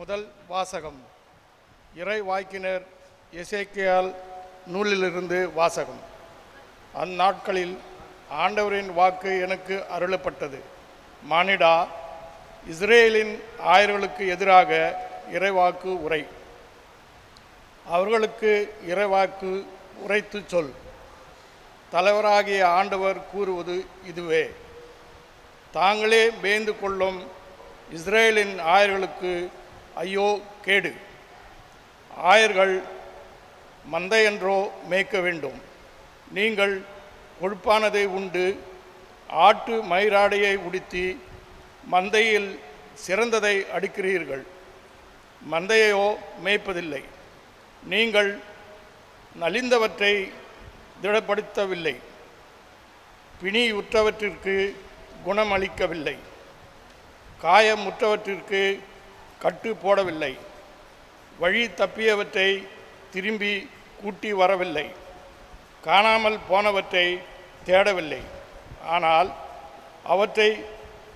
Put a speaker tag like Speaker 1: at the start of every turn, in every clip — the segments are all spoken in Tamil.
Speaker 1: முதல் வாசகம். இறை வாக்கினர் எசேக்கியால் நூலிலிருந்து வாசகம். அந்நாட்களில் ஆண்டவரின் வாக்கு எனக்கு அருளப்பட்டது. மானிடா இஸ்ரேலின் ஆயர்களுக்கு எதிராக இறைவாக்கு உரை. அவர்களுக்கு இறைவாக்கு உரைத்துச் சொல். தலைவராகிய ஆண்டவர் கூறுவது இதுவே. தாங்களே மேய்ந்து கொள்ளும் இஸ்ரேலின் ஆயர்களுக்கு ஐயோ கேடு. ஆயர்கள் மந்தையன்றோ மேய்க்க வேண்டும். நீங்கள் கொழுப்பானதை உண்டு ஆட்டு மயிராடையை உடுத்தி மந்தையில் சிறந்ததை அடிக்கிறீர்கள். மந்தையையோ மேய்ப்பதில்லை. நீங்கள் நலிந்தவற்றை திடப்படுத்தவில்லை. பிணியுற்றவற்றிற்கு குணமளிக்கவில்லை. காயமுற்றவற்றிற்கு கட்டு போடவில்லை. வழி தப்பியவற்றை திரும்பி கூட்டி வரவில்லை. காணாமல் போனவற்றை தேடவில்லை. ஆனால் அவற்றை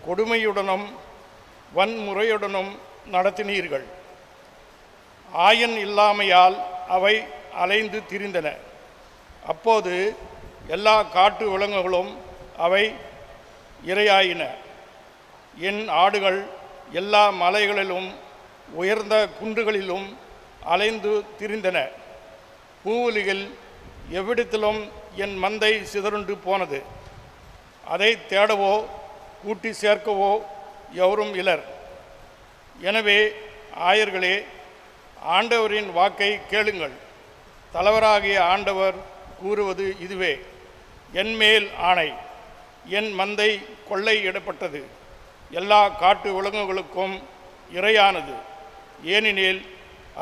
Speaker 1: கொடுமையுடனும் வன்முறையுடனும் நடத்தினீர்கள். ஆயன் இல்லாமையால் அவை அலைந்து திரிந்தன. அப்போது எல்லா காட்டு விலங்குகளும் அவை இரையாயின. என் ஆடுகள் எல்லா மலைகளிலும் உயர்ந்த குன்றுகளிலும் அலைந்து திரிந்தன. பூவுலிகள் எவ்விடத்திலும் என் மந்தை சிதறுண்டு போனது. அதை தேடவோ கூட்டி சேர்க்கவோ எவரும் இலர். எனவே ஆயர்களே ஆண்டவரின் வாக்கை கேளுங்கள். தலைவராகிய ஆண்டவர் கூறுவது இதுவே. என் மேல் ஆணை. என் மந்தை கொள்ளையிடப்பட்டது. எல்லா காட்டு விலங்குகளுக்கும் இரையானது. ஏனெனில்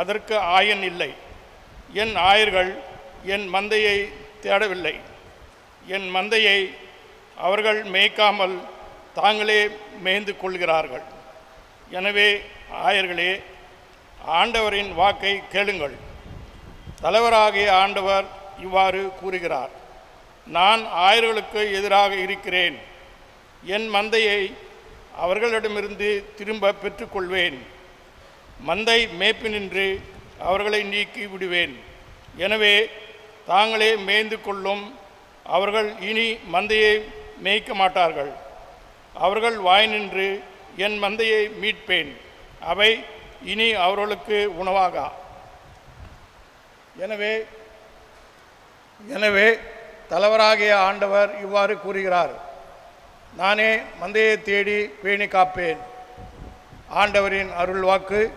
Speaker 1: அதற்கு ஆயன் இல்லை. என் ஆயர்கள் என் மந்தையை தேடவில்லை. என் மந்தையை அவர்கள் மேய்க்காமல் தாங்களே மேய்ந்து கொள்கிறார்கள். எனவே ஆயர்களே ஆண்டவரின் வாக்கை கேளுங்கள். தலைவராகிய ஆண்டவர் இவ்வாறு கூறுகிறார். நான் ஆயர்களுக்கு எதிராக இருக்கிறேன். என் மந்தையை அவர்களிடமிருந்து திரும்ப பெற்றுக்கொள்வேன். மந்தை மேய்ப்பினின்று அவர்களை நீக்கி விடுவேன். எனவே தாங்களே மேய்ந்து கொள்ளும் அவர்கள் இனி மந்தையை மேய்க்க மாட்டார்கள். அவர்கள் வாய் நின்று என் மந்தையை மீட்பேன். அவை இனி அவர்களுக்கு உணவாகா? எனவே எனவே தலைவராகிய ஆண்டவர் இவ்வாறு கூறுகிறார். நானே மந்தையை தேடி பேணி காப்பேன். ஆண்டவரின் அருள் வாக்கு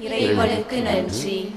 Speaker 2: இறைவனுக்கு நன்றி.